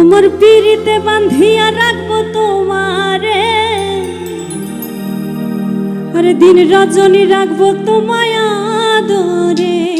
আমার পিড়িতে বাঁধিয়া রাখব তোমারে। আরে দিন রজনী রাখব তোমায় আদরে।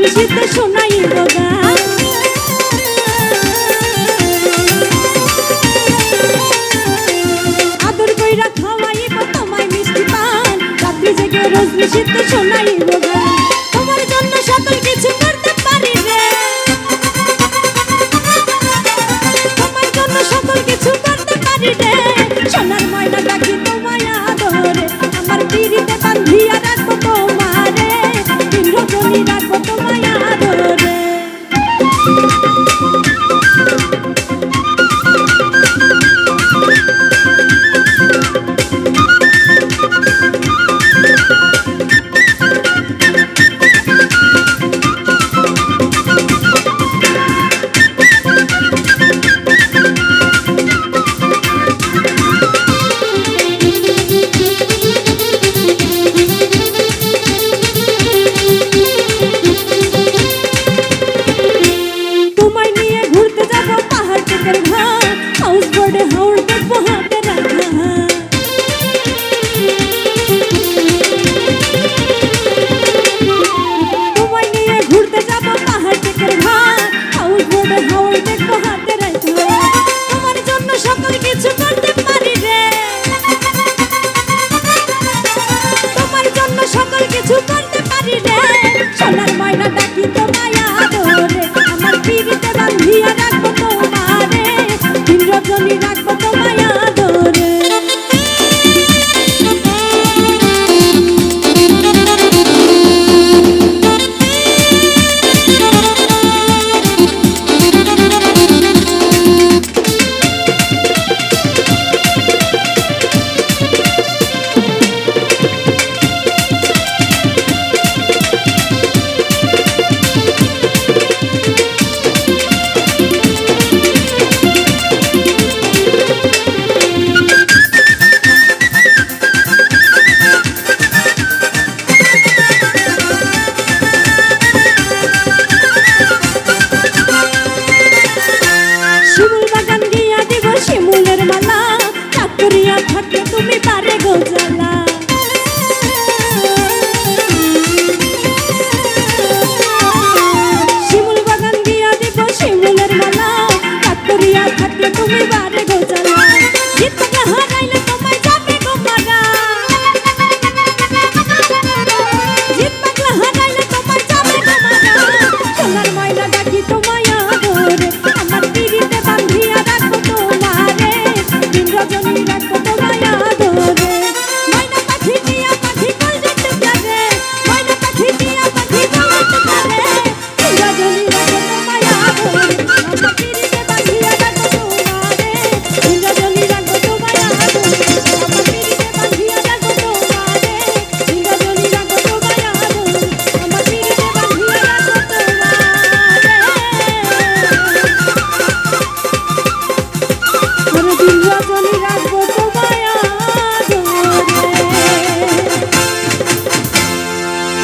নিশিতে শোনাইল গান আদর কইরা খাওয়াইব তোমায় মিষ্টি পান। রাত্রি জেগে রোজ নিশিতে শোনাইল গান তোমার জন্য সকল কিছু করতে পারি রে। তোমার জন্য সকল কিছু করতে পারি রে।